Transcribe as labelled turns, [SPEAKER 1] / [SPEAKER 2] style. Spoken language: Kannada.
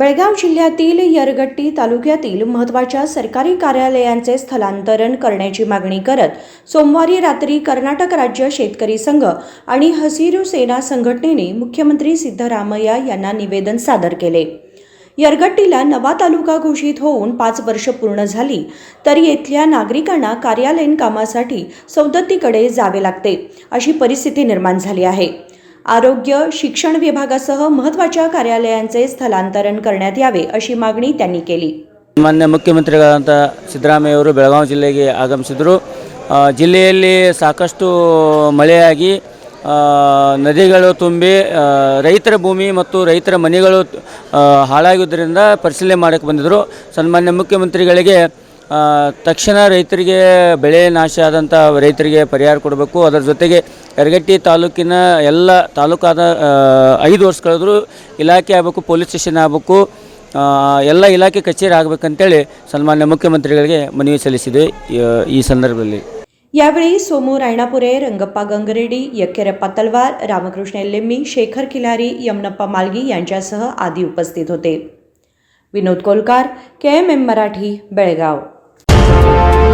[SPEAKER 1] बेळगाव जिल्ह्यातील यरगट्टी तालुक्यातील महत्त्वाच्या सरकारी कार्यालयांचे स्थलांतरण करण्याची मागणी करत सोमवारी रात्री कर्नाटक राज्य शेतकरी संघ आणि हसिरू सेना संघटनेने मुख्यमंत्री सिद्धरामय्या यांना निवेदन सादर केले. यरगट्टीला नवा तालुका घोषित होऊन पाच वर्ष पूर्ण झाली तर येथल्या नागरिकांना कार्यालयीन कामासाठी सौदत्तीकडे जावे लागते अशी परिस्थिती निर्माण झाली आहे. आरोग्य शिक्षण विभागासह महत्त्वाच्या कार्यालयांचे स्थलांतरण करण्यात यावे अशी मागणी त्यांनी केली
[SPEAKER 2] ಮಾನ್ಯ ಮುಖ್ಯಮಂತ್ರಿಗಳಂತ ಸಿದ್ದರಾಮಯ್ಯವರು ಬೆಳಗಾವಿ ಜಿಲ್ಲೆಗೆ ಆಗಮಿಸಿದರು ಆ, ಜಿಲ್ಲೆಯಲ್ಲಿ ಸಾಕಷ್ಟು ಮಳೆಯಾಗಿ ಆ, ನದಿಗಳು ತುಂಬಿ ಆ, ರೈತರ ಭೂಮಿ ಮತ್ತು ರೈತರ ಮನೆಗಳು ಆ, ಹಾಳಾಗಿದ್ದರಿಂದ ಪರಿಶೀಲನೆ ಮಾಡಕ್ಕೆ ಬಂದಿದ್ದರು ಸನ್ಮಾನ್ಯ ಮುಖ್ಯಮಂತ್ರಿಗಳಿಗೆ ಆ, ತಕ್ಷಣ ರೈತರಿಗೆ ಬೆಳೆ ನಾಶ ಆದಂಥ ರೈತರಿಗೆ ಪರಿಹಾರ ಕೊಡಬೇಕು ಅದರ ಜೊತೆಗೆ ಯರಗಟ್ಟಿ ತಾಲೂಕಿನ ಎಲ್ಲ ತಾಲೂಕಾದ ಆ, ಐದು ವರ್ಷ ಕಳೆದರೂ ಇಲಾಖೆ ಆಗಬೇಕು ಪೊಲೀಸ್ ಸ್ಟೇಷನ್ ಆಗಬೇಕು ಆ, ಎಲ್ಲ ಇಲಾಖೆ ಕಚೇರಿ ಆಗಬೇಕಂತೇಳಿ ಸನ್ಮಾನ್ಯ ಮುಖ್ಯಮಂತ್ರಿಗಳಿಗೆ ಮನವಿ ಸಲ್ಲಿಸಿದೆ ಈ- ಈ ಸಂದರ್ಭದಲ್ಲಿ
[SPEAKER 1] यावेळी सोमू रायणापुरे रंगप्पा गंगरेड्डी यक्केरप्पा तलवार रामकृष्ण लेम्मी शेखर खिलारी यमनप्पा मालगी यांच्यासह आदी उपस्थित होते विनोद कोलकार के M M Marathi Belgaum Thank you.